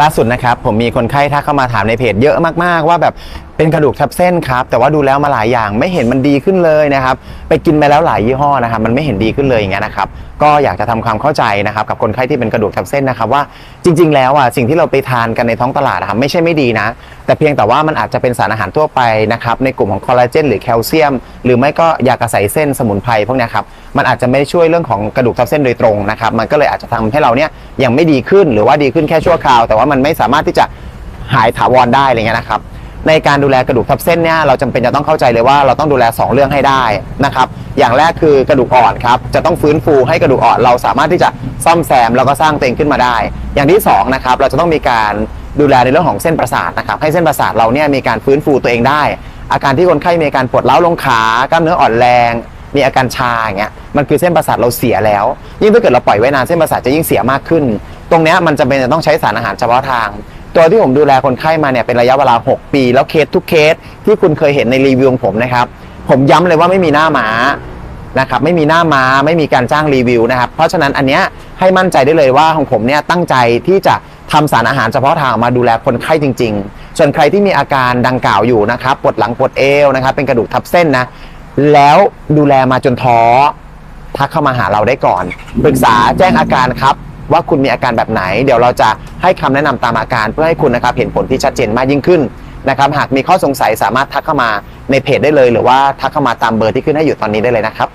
ล่าสุดนะครับผมมีคนไข้ทักเข้ามาถามในเพจเยอะมากๆว่าแบบเป็นกระดูกทับเส้นครับ แต่ว่าดูแล้วมาหลายอย่างไม่เห็นมันดีขึ้นเลยนะครับ ไปกินไปแล้วหลายยี่ห้อนะครับ มันไม่เห็นดีขึ้นเลยอย่างเงี้ยนะครับ ก็อยากจะทำความเข้าใจนะครับ กับคนไข้ที่เป็นกระดูกทับเส้นนะครับ ว่าจริง ๆ แล้วอะสิ่งที่เราไปทานกันในท้องตลาดนะครับไม่ใช่ไม่ดีนะ แต่เพียงแต่ว่ามันอาจจะเป็นสารอาหารทั่วไปนะครับในกลุ่มของคอลลาเจนหรือแคลเซียม หรือไม่ก็ยากระใสเส้นสมุนไพรพวกเนี้ยครับมันอาจจะไม่ช่วยเรื่องของกระดูกทับเส้นโดยตรงนะครับ มันก็เลยอาจจะทำให้เราเนี่ยยังไม่ดีขึ้นหรือว่าดีขึ้นแค่ชั่วคราว แต่ว่ามันไม่สามารถที่จะหายถาวรได้อะไรเงี้ยนะครับ ในการดูแลกระดูกทับเส้นเนี่ยเราจำเป็นจะต้องเข้าใจเลยว่าเราต้องดูแล 2 เรื่องให้ได้นะครับอย่างแรกคือกระดูกอ่อนครับจะต้องฟื้นฟูให้กระดูกอ่อนเราสามารถที่จะซ่อมแซมแล้วก็สร้างตัวเองขึ้นมาได้ อย่างที่2นะครับเราจะต้องมีการดูแลในเรื่องของเส้นประสาทนะครับให้เส้นประสาทเราเนี่ยมีการฟื้นฟูตัวเองได้ อาการที่คนไข้มีอาการปวดเล้าลงขากล้ามเนื้ออ่อนแรง มีอาการชาอย่างเงี้ยมันคือเส้นประสาทเราเสียแล้ว ยิ่งถ้าเกิดเราปล่อยไว้นานเส้นประสาทจะยิ่งเสียมากขึ้น ตรงเนี้ยมันจะเป็นจะต้องใช้สารอาหารเฉพาะทาง ตัวที่ผมดูแลคนไข้มาเนี่ยเป็นระยะเวลา 6 ปี แล้วเคสทุกเคสที่คุณเคยเห็นในรีวิวของผมนะครับ ผมย้ำเลยว่าไม่มีหน้าหมานะครับไม่มีหน้าม้าไม่มีการจ้างรีวิวนะครับ เพราะฉะนั้นอันเนี้ยให้มั่นใจได้เลยว่าของผมเนี่ยตั้งใจที่จะทำสารอาหารเฉพาะทางมาดูแลคนไข้จริง ๆ ส่วนใครที่มีอาการดังกล่าวอยู่นะครับปวดหลังปวดเอวนะครับ เป็นกระดูกทับเส้นนะแล้วดูแลมาจนท้อทักเข้ามาหาเราได้ก่อนปรึกษาแจ้งอาการครับ ว่าคุณมีอาการแบบไหน เดี๋ยวเราจะให้คำแนะนำตามอาการเพื่อให้คุณนะครับเห็นผลที่ชัดเจนมากยิ่งขึ้นนะครับหากมีข้อสงสัยสามารถทักเข้ามาในเพจได้เลย หรือว่าทักเข้ามาตามเบอร์ที่ขึ้นให้อยู่ตอนนี้ได้เลยนะครับ